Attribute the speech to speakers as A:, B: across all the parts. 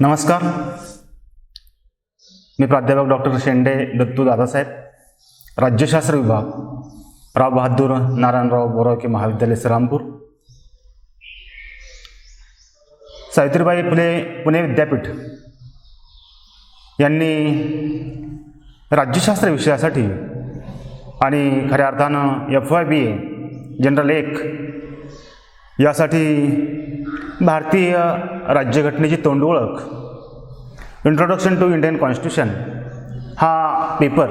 A: नमस्कार. मी प्राध्यापक डॉक्टर शेंडे दत्तू दादासाहेब राज्यशास्त्र विभाग राव बहादूर नारायणराव बोरावके महाविद्यालय श्रीरामपूर सावित्रीबाई फुले पुणे विद्यापीठ यांनी राज्यशास्त्र विषयासाठी आणि खऱ्या अर्थानं F Y B A general एक यासाठी भारतीय राज्यघटनेची तोंड ओळख इंट्रोडक्शन टू इंडियन कॉन्स्टिट्यूशन हा पेपर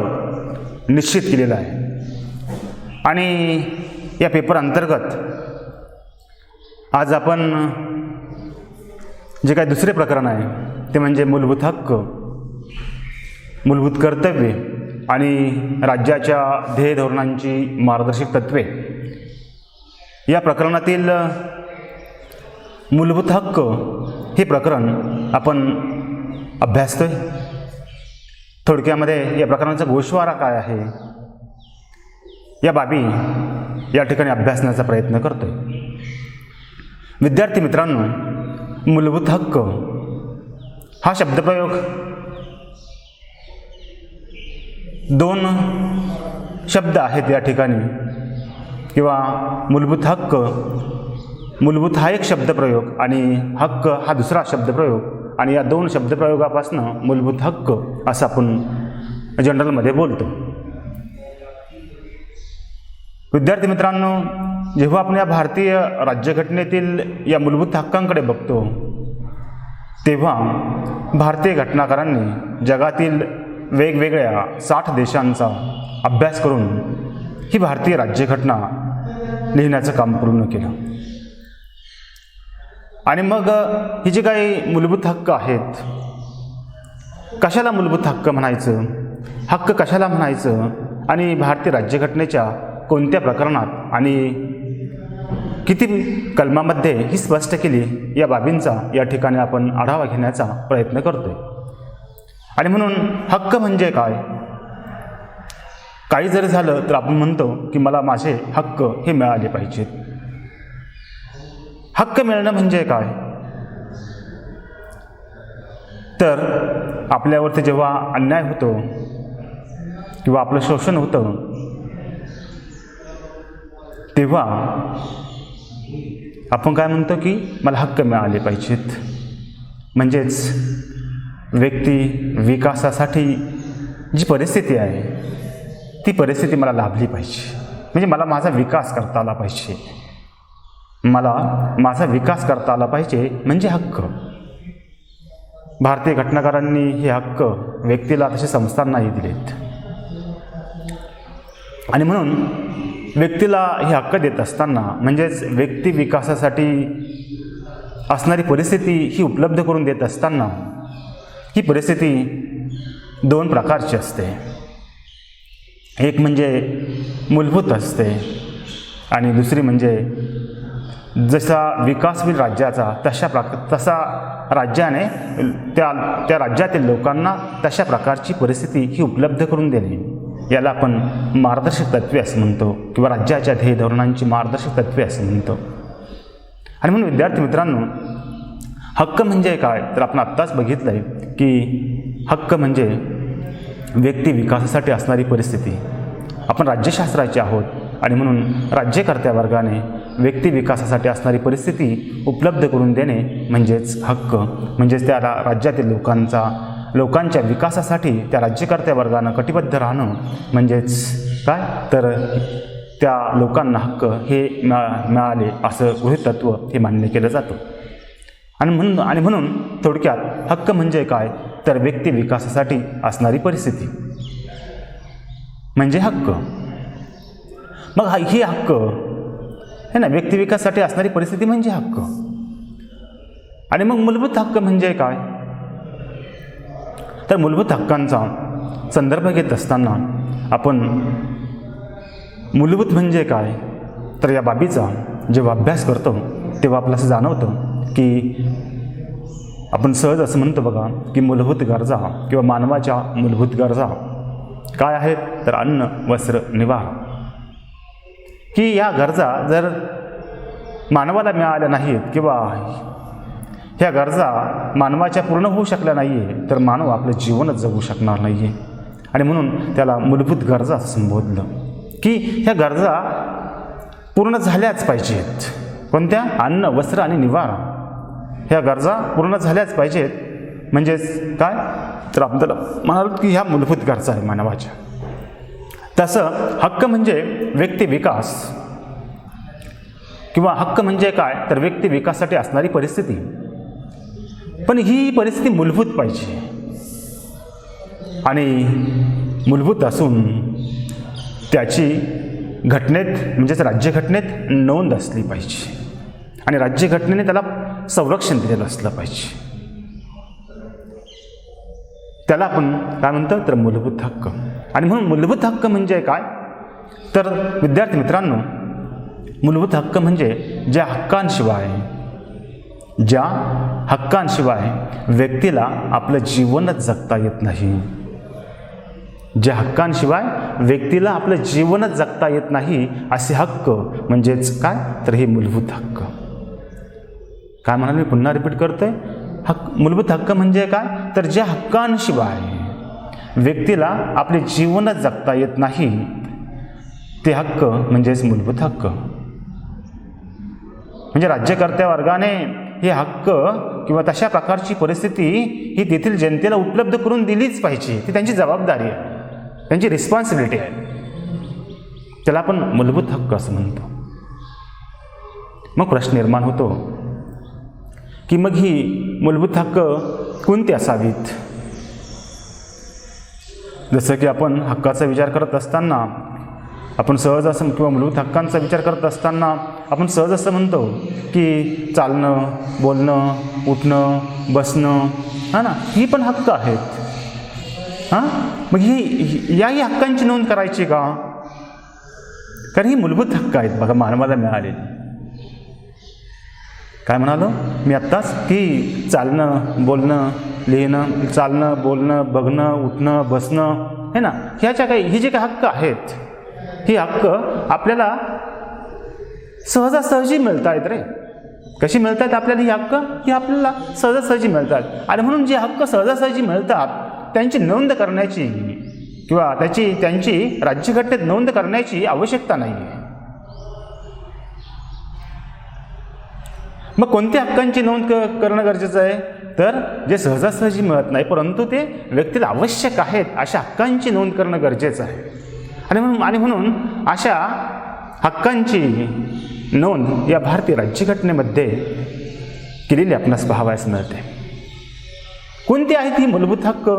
A: निश्चित केलेला आहे. आणि या पेपर अंतर्गत आज आपण जे काही दुसरे प्रकरण आहे ते म्हणजे मूलभूत हक्क मूलभूत कर्तव्ये आणि राज्याच्या ध्येय धोरणांची मार्गदर्शक तत्त्वे या प्रकरणातील मूलभूत हक्क हे प्रकरण आपण अभ्यासतोय थोडक्यामध्ये या प्रकरणाचा गोषवारा काय आहे? या बाबी या ठिकाणी अभ्यासण्याचा प्रयत्न करतोय. विद्यार्थी मित्रांनो मूलभूत हक्क हा शब्दप्रयोग. दोन शब्द आहेत या ठिकाणी. किंवा मूलभूत हक्क मूलभूत हा एक शब्दप्रयोग आणि हक्क हा दुसरा शब्दप्रयोग. आणि या दोन शब्दप्रयोगापासून मूलभूत हक्क असं आपण जनरलमध्ये बोलतो. विद्यार्थी मित्रांनो जेव्हा आपण या भारतीय राज्यघटनेतील या मूलभूत हक्कांकडे बघतो तेव्हा भारतीय घटनाकारांनी जगातील वेगवेगळ्या साठ देशांचा अभ्यास करून ही भारतीय राज्यघटना लिहिण्याचं काम पूर्ण केलं. आणि मग ही जी काही मूलभूत हक्क आहेत कशाला मूलभूत हक्क म्हणायचं? हक्क कशाला म्हणायचं? आणि भारतीय राज्यघटनेच्या कोणत्या प्रकरणात आणि किती कलमामध्ये ही स्पष्ट केली या बाबींचा या ठिकाणी आपण आढावा घेण्याचा प्रयत्न करतोय. आणि म्हणून हक्क म्हणजे काय? काही जरी झालं तर आपण म्हणतो की मला माझे हक्क हे मिळाले पाहिजेत. हक्क मिळणं म्हणजे काय? तर आपल्यावरती जेव्हा अन्याय होतो किंवा आपलं शोषण होतं तेव्हा आपण काय म्हणतो की मला हक्क मिळाले पाहिजेत. म्हणजेच व्यक्ती विकासासाठी जी परिस्थिती आहे ती परिस्थिती मला लाभली पाहिजे. म्हणजे मला माझा विकास करता आला पाहिजे. मला माझा विकास करता आला पाहिजे म्हणजे हक्क. भारतीय घटनाकारांनी हे हक्क व्यक्तीला तसे संस्थांनाही दिलेत. आणि म्हणून व्यक्तीला हे हक्क देत असताना म्हणजेच व्यक्ती विकासासाठी असणारी परिस्थिती ही उपलब्ध करून देत असताना ही परिस्थिती दोन प्रकारची असते. एक म्हणजे मूलभूत असते आणि दुसरी म्हणजे जसा विकास होईल राज्याचा तशा प्रक तसा राज्याने त्या त्या राज्यातील लोकांना तशा प्रकारची परिस्थिती ही उपलब्ध करून देणे. याला आपण मार्गदर्शक तत्त्वे असं म्हणतो किंवा राज्याच्या ध्येय धोरणांची मार्गदर्शक तत्त्वे असं म्हणतो. आणि म्हणून विद्यार्थी मित्रांनो हक्क म्हणजे काय? तर आपण आत्ताच बघितलं आहे की हक्क म्हणजे व्यक्ती विकासासाठी असणारी परिस्थिती. आपण राज्यशास्त्राचे आहोत आणि म्हणून राज्यकर्त्या वर्गाने व्यक्ती विकासासाठी असणारी परिस्थिती उपलब्ध करून देणे म्हणजेच हक्क. म्हणजेच त्या राज्यातील लोकांचा लोकांच्या विकासासाठी त्या राज्यकर्त्या वर्गानं कटिबद्ध राहणं म्हणजेच काय? तर त्या लोकांना हक्क हे मिळाले असं गृहित हे मान्य केलं जातं. आणि म्हणून आणि म्हणून थोडक्यात हक्क म्हणजे काय? तर व्यक्ती विकासासाठी असणारी परिस्थिती. म्हणजे हक्क. मग हा हक्क है ना व्यक्तिविकासासाठी असणारी परिस्थिती म्हणजे हक्क. आणि मग मूलभूत हक्क म्हणजे काय? तर मूलभूत हक्कांचा संदर्भ घेत असताना आपण मूलभूत म्हणजे काय? तर या बाबीचा जेव्हा अभ्यास करतो तेव्हा आपलं असं जाणवतं की आपण सहज असं म्हणतो बघा की मूलभूत गरजा किंवा मानवाच्या मूलभूत गरजा काय आहेत? तर अन्न वस्त्र निवारा. की या गरजा जर मानवाला मिळाल्या नाहीत किंवा ह्या गरजा मानवाच्या पूर्ण होऊ शकल्या नाही आहे तर मानव आपलं जीवनच जगू शकणार नाही आहे आणि म्हणून त्याला मूलभूत गरजा संबोधलं की ह्या गरजा पूर्ण झाल्याच पाहिजेत. कोणत्या? अन्न वस्त्र आणि निवारा. ह्या गरजा पूर्ण झाल्याच पाहिजेत. म्हणजेच काय? तर आपल्याला म्हणाल की ह्या मूलभूत गरजा आहे मानवाच्या. तसं हक्क म्हणजे व्यक्ती विकास. किंवा हक्क म्हणजे काय? तर व्यक्ती विकासासाठी असणारी परिस्थिती. पण ही परिस्थिती मूलभूत पाहिजे. आणि मूलभूत असून त्याची घटनेत म्हणजेच राज्यघटनेत नोंद असली पाहिजे. आणि राज्यघटनेने त्याला संरक्षण दिलेलं असलं पाहिजे. त्याला आपण काय म्हणतो तर मूलभूत हक्क. आणि म्हणून मूलभूत हक्क म्हणजे काय? तर विद्यार्थी मित्रांनो मूलभूत हक्क म्हणजे ज्या हक्कांशिवाय ज्या हक्कांशिवाय व्यक्तीला आपलं जीवनच जगता येत नाही. ज्या हक्कांशिवाय व्यक्तीला आपलं जीवनच जगता येत नाही असे हक्क म्हणजेच काय? तर हे मूलभूत हक्क. काय म्हणाल मी? पुन्हा रिपीट करतोय. हक्क मूलभूत हक्क म्हणजे काय? तर ज्या हक्कांशिवाय व्यक्तीला आपले जीवनच जगता येत नाही ते हक्क म्हणजेच मूलभूत हक्क. म्हणजे राज्यकर्त्या वर्गाने हे हक्क किंवा तशा प्रकारची परिस्थिती ही तेथील जनतेला उपलब्ध करून दिलीच पाहिजे. ती त्यांची जबाबदारी आहे. त्यांची रिस्पॉन्सिबिलिटी आहे. त्याला आपण मूलभूत हक्क असं म्हणतो. मग प्रश्न निर्माण होतो. की मग ही मूलभूत हक्क कोणती असावीत? जसं की आपण हक्काचा विचार करत असताना आपण सहज असं किंवा मूलभूत हक्कांचा विचार करत असताना आपण सहज असं म्हणतो की चालणं बोलणं उठणं बसणं हां ना? ही पण हक्क आहेत. हां? मग ही ही- याही हक्कांची नोंद करायची का? कारण ही मूलभूत हक्क आहेत. बघा मानवाला मिळालेली. काय म्हणालो? मी आत्ताच की चालणं बोलणं लिहिणं चालणं बोलणं बघणं उठणं बसणं हे ना? ह्याच्या काही हे जे काही हक्क आहेत ही हक्क आपल्याला सहजासहजी मिळत आहेत रे. कशी मिळत आहेत आपल्याला ही हक्क? ही आपल्याला सहजासहजी मिळतात. आणि म्हणून जे हक्क सहजासहजी मिळतात त्यांची नोंद करण्याची किंवा त्याची त्यांची राज्यघटनेत नोंद करण्याची आवश्यकता नाही आहे मग कोणत्या हक्कांची नोंद क करणं गरजेचं आहे? तर जे सहजासहजी मिळत नाही परंतु ते व्यक्तीला आवश्यक आहेत अशा हक्कांची नोंद करणं गरजेचं आहे. आणि म्हणून आणि म्हणून अशा हक्कांची नोंद या भारतीय राज्यघटनेमध्ये केलेली आपणास पाहावयास मिळते. कोणती आहेत ही मूलभूत हक्क?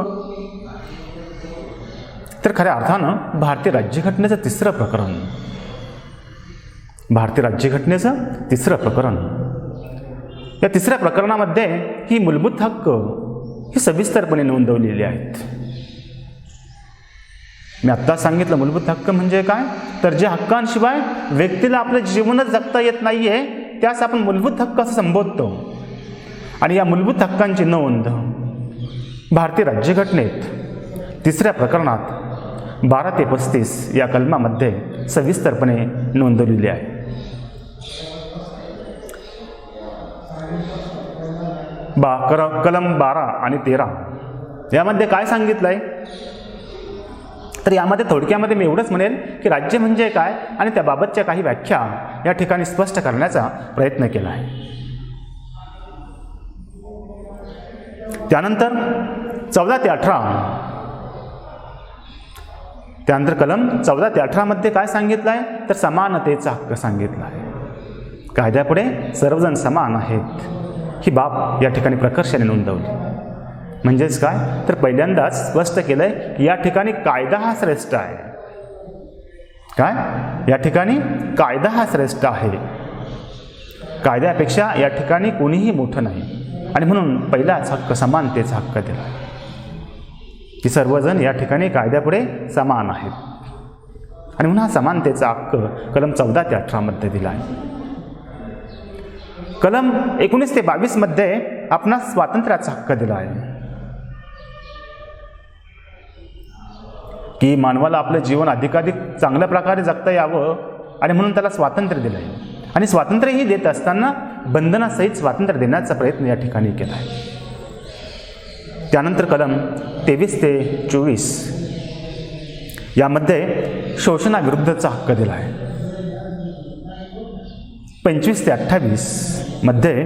A: तर खऱ्या अर्थानं भारतीय राज्यघटनेचं तिसरं प्रकरण. भारतीय राज्यघटनेचं तिसरं प्रकरण. या तिसऱ्या प्रकरणामध्ये ही मूलभूत हक्क ही सविस्तरपणे नोंदवलेली आहेत. मी आत्ता सांगितलं मूलभूत हक्क म्हणजे काय? तर ज्या हक्कांशिवाय व्यक्तीला आपलं जीवनच जगता येत नाही आहे त्यास आपण मूलभूत हक्क असं संबोधतो. आणि या मूलभूत हक्कांची नोंद भारतीय राज्यघटनेत तिसऱ्या प्रकरणात बारा ते पस्तीस या कलमामध्ये सविस्तरपणे नोंदवलेली आहे. बा कर कलम बारा आणि तेरा. यामध्ये काय सांगितलं आहे तर यामध्ये थोडक्यामध्ये मी एवढंच म्हणेल की राज्य म्हणजे काय आणि त्याबाबतच्या काही व्याख्या या ठिकाणी स्पष्ट करण्याचा प्रयत्न केला आहे. त्यानंतर चौदा ते अठरा. त्यानंतर कलम चौदा ते अठरामध्ये काय सांगितलं आहे तर समानतेचा हक्क सांगितला आहे कायद्यापुढे सर्वजण समान आहेत. ही बाब या ठिकाणी प्रकर्षाने नोंदवली. म्हणजेच काय? तर पहिल्यांदाच स्पष्ट केलं आहे की या ठिकाणी कायदा हा श्रेष्ठ आहे. काय? या ठिकाणी कायदा हा श्रेष्ठ आहे. कायद्यापेक्षा या ठिकाणी कोणीही मोठं नाही. आणि म्हणून पहिलाच हक्क समानतेचा हक्क दिला. की सर्वजण या ठिकाणी कायद्यापुढे समान आहेत. आणि म्हणून हा समानतेचा हक्क कलम चौदा ते अठरामध्ये दिला आहे. कलम एकोणीस ते बावीसमध्ये आपणास स्वातंत्र्याचा हक्क दिला आहे की मानवाला आपलं जीवन अधिकाधिक चांगल्या प्रकारे जगता यावं आणि म्हणून त्याला स्वातंत्र्य दिलं आहे आणि स्वातंत्र्यही देत असताना बंधनासहित स्वातंत्र्य देण्याचा प्रयत्न या ठिकाणी केला आहे त्यानंतर कलम तेवीस ते चोवीस यामध्ये शोषणाविरुद्धचा हक्क दिला आहे पंचवीस ते अठ्ठावीसमध्ये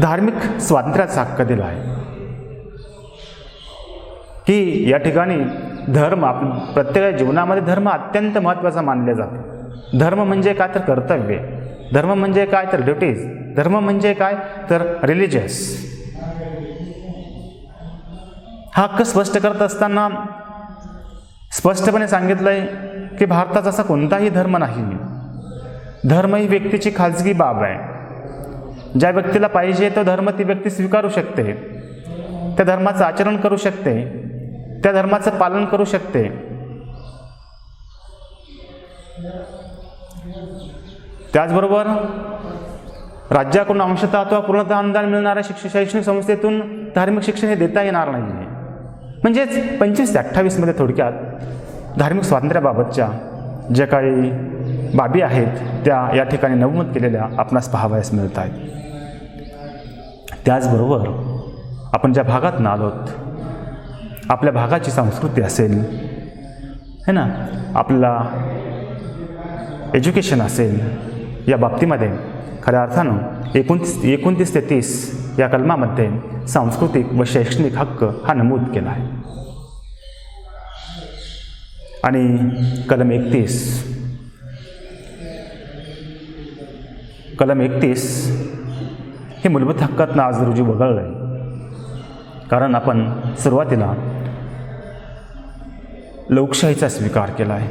A: धार्मिक स्वातंत्र्याचा हक्क दिला आहे. की या ठिकाणी धर्म आप प्रत्येक जीवनामध्ये धर्म अत्यंत महत्त्वाचा मानले जातो. धर्म म्हणजे काय तर कर्तव्य धर्म म्हणजे काय तर ड्युटीज धर्म म्हणजे काय तर रिलिजियस हा हक्क स्पष्ट करत असताना स्पष्टपणे सांगितलं आहे की भारतात असा कोणताही धर्म नाही. धर्म ही व्यक्तीची खाजगी बाब आहे. ज्या व्यक्तीला पाहिजे तो धर्म ती व्यक्ती स्वीकारू शकते. त्या धर्माचं आचरण करू शकते. त्या धर्माचं पालन करू शकते. त्याचबरोबर राज्याकडून अंशतः अथवा पूर्णतः अनुदान मिळणाऱ्या शिक्ष शैक्षणिक संस्थेतून धार्मिक शिक्षण हे देता येणार नाही म्हणजेच पंचवीस ते अठ्ठावीसमध्ये थोडक्यात धार्मिक स्वातंत्र्याबाबतच्या ज्या काही बाबी आहेत त्या या ठिकाणी नमूद केलेल्या आपणास पाहावयास मिळत आहेत त्याचबरोबर आपण ज्या भागातून आलोत आपल्या भागाची संस्कृती असेल है ना? आपला एज्युकेशन असेल या बाबतीमध्ये खऱ्या अर्थानं एकोणतीस एकोणतीस ते तीस या कलमामध्ये सांस्कृतिक व शैक्षणिक हक्क हा नमूद केला आहे. आणि कलम एकतीस. कलम एकतीस हे मूलभूत हक्कातनं आज रोजी वगळलं आहे कारण आपण सुरुवातीला लोकशाहीचा स्वीकार केला आहे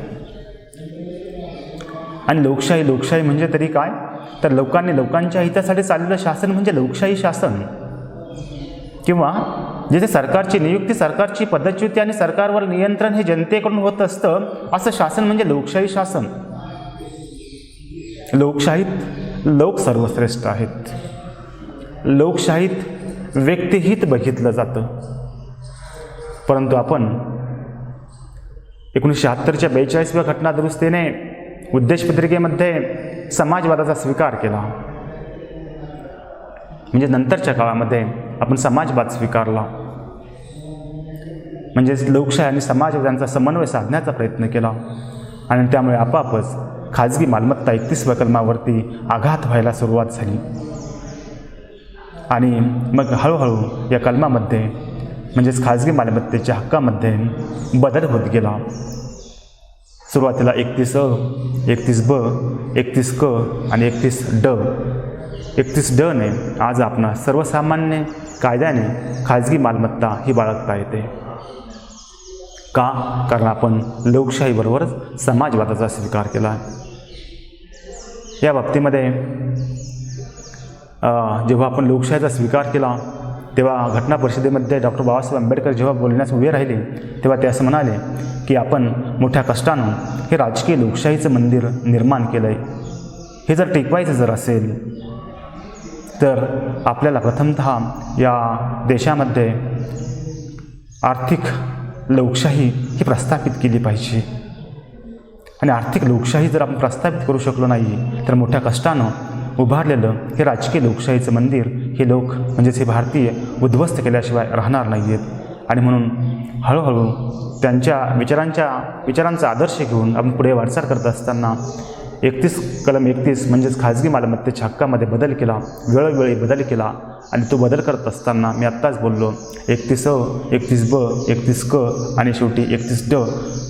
A: आणि लोकशाही लोकशाही म्हणजे तरी काय? तर लोकांनी लोकांच्या हितासाठी चाललेलं शासन म्हणजे लोकशाही शासन. किंवा जिथे सरकारची नियुक्ती सरकारची पद्धतच्युती आणि सरकारवर नियंत्रण हे जनतेकडून होत असतं असं शासन म्हणजे लोकशाही शासन. लोकशाहीत लोक सर्वश्रेष्ठ आहेत. लोकशाहीत व्यक्तिहित बघितलं जातं. परंतु आपण एकोणीसशे शहात्तरच्या बेचाळीसव्या घटना दुरुस्तीने उद्देशपत्रिकेमध्ये समाजवादाचा स्वीकार केला. म्हणजे नंतरच्या काळामध्ये आपण समाजवाद स्वीकारला. म्हणजेच लोकशाही आणि समाज यांचा समन्वय साधण्याचा प्रयत्न केला. आणि त्यामुळे आपापच खाजगी मालमत्ता एकतीस कलमावरती आघात व्हायला सुरुवात झाली. आणि मग हळूहळू या कलमामध्ये म्हणजेच खाजगी मालमत्तेच्या हक्कामध्ये बदल होत गेला. सुरुवातीला एकतीस अ एकतीस ब एकतीस क आणि एकतीस ड. एकतीस ड ने आज आपणा सर्वसामान्य कायद्याने खाजगी मालमत्ता ही बाळगता येते. का? कारण आपण लोकशाहीबरोबरच समाजवादाचा स्वीकार केला या बाबतीमध्ये जेव्हा आपण लोकशाहीचा स्वीकार केला तेव्हा घटना परिषदेमध्ये डॉक्टर बाबासाहेब आंबेडकर जेव्हा बोलण्यास उभे राहिले तेव्हा ते असं म्हणाले की आपण मोठ्या कष्टानं हे राजकीय लोकशाहीचं मंदिर निर्माण केलं आहे हे जर टिकवायचं जर असेल तर आपल्याला प्रथमतः या देशामध्ये आर्थिक लोकशाही ही प्रस्थापित केली पाहिजे. आणि आर्थिक लोकशाही जर आपण प्रस्थापित करू शकलो नाही तर मोठ्या कष्टानं उभारलेलं हे राजकीय लोकशाहीचं मंदिर हे लोक म्हणजेच हे भारतीय उद्ध्वस्त केल्याशिवाय राहणार नाही आहेत आणि म्हणून हळूहळू त्यांच्या विचारांच्या विचारांचा आदर्श घेऊन आपण पुढे वाटचाल करत असताना एकतीस कलम एकतीस म्हणजेच खाजगी मालमत्तेच्या हक्कामध्ये बदल केला वेळोवेळी बदल केला आणि तो बदल करत असताना मी आत्ताच बोललो एकतीस अ एकतीस ब एकतीस क आणि शेवटी एकतीस ड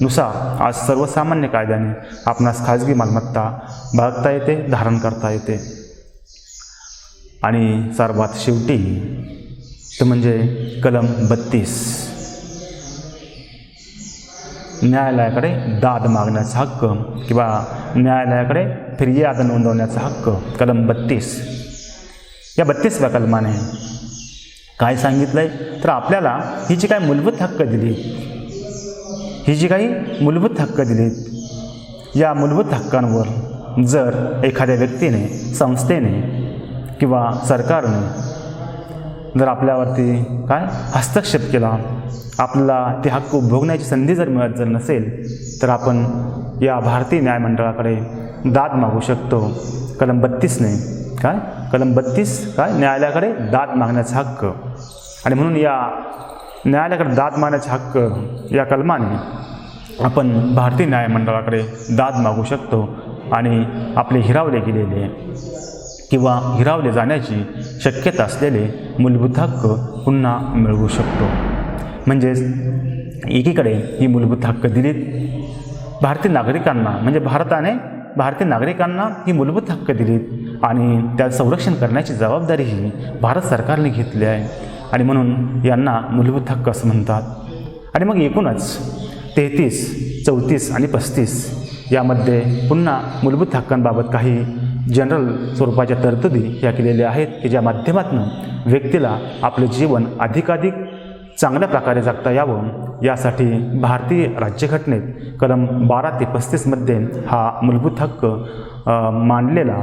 A: नुसार आज सर्वसामान्य कायद्याने आपणास खाजगी मालमत्ता बाळगता येते धारण करता येते. आणि सर्वात शेवटी तो म्हणजे कलम बत्तीस. न्यायालयाकडे दाद मागण्याचा हक्क किंवा न्यायालयाकडे फिर्याद नोंदवण्याचा हक्क. कलम बत्तीस. या बत्तीसव्या कलमाने काय सांगितलं आहे तर आपल्याला ही जी काही मूलभूत हक्क दिली ही जी काही मूलभूत हक्क दिलीत या मूलभूत हक्कांवर जर एखाद्या व्यक्तीने संस्थेने किंवा सरकारने जर आपल्यावरती काय हस्तक्षेप केला आपल्याला ते हक्क उपभोगण्याची संधी जर मिळत जर नसेल तर आपण या भारतीय न्यायमंडळाकडे दाद मागू शकतो. कलम बत्तीसने. काय? कलम बत्तीस काय? न्यायालयाकडे दाद मागण्याचा हक्क. आणि म्हणून या न्यायालयाकडे दाद मागण्याचा हक्क या कलमाने आपण भारतीय न्यायमंडळाकडे दाद मागू शकतो. आणि आपले हिरावले गेलेले किंवा हिरावले जाण्याची शक्यता असलेले मूलभूत हक्क पुन्हा मिळवू शकतो. म्हणजेच एकीकडे ही मूलभूत हक्क दिलीत. भारतीय नागरिकांना म्हणजे भारताने भारतीय नागरिकांना ही मूलभूत हक्क दिलीत आणि त्याचं संरक्षण करण्याची जबाबदारीही भारत सरकारने घेतली आहे. आणि म्हणून यांना मूलभूत हक्क असं म्हणतात. आणि मग एकूणच तेहतीस चौतीस आणि पस्तीस यामध्ये पुन्हा मूलभूत हक्कांबाबत काही जनरल स्वरूपाच्या तरतुदी या केलेल्या आहेत की ज्या माध्यमातून व्यक्तीला आपलं जीवन अधिकाधिक चांगल्या प्रकारे जगता यावं यासाठी भारतीय राज्यघटनेत कलम बारा ते पस्तीसमध्ये हा मूलभूत हक्क मांडलेला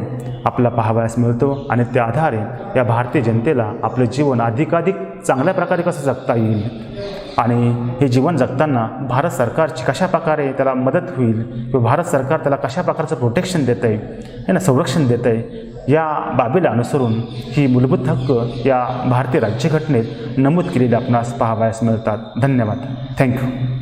A: आपला पाहावयास मिळतो आणि त्या आधारे या भारतीय जनतेला आपलं जीवन अधिकाधिक चांगल्या प्रकारे कसं जगता येईल? आणि हे जीवन जगताना भारत सरकारची कशा प्रकारे त्याला मदत होईल? किंवा भारत सरकार त्याला कशा प्रकारचं प्रोटेक्शन देतं आहे ना संरक्षण देतं आहे या बाबीला अनुसरून ही मूलभूत हक्क या भारतीय राज्यघटनेत नमूद केलेले आपणास पाहावयास मिळतात. धन्यवाद. थँक्यू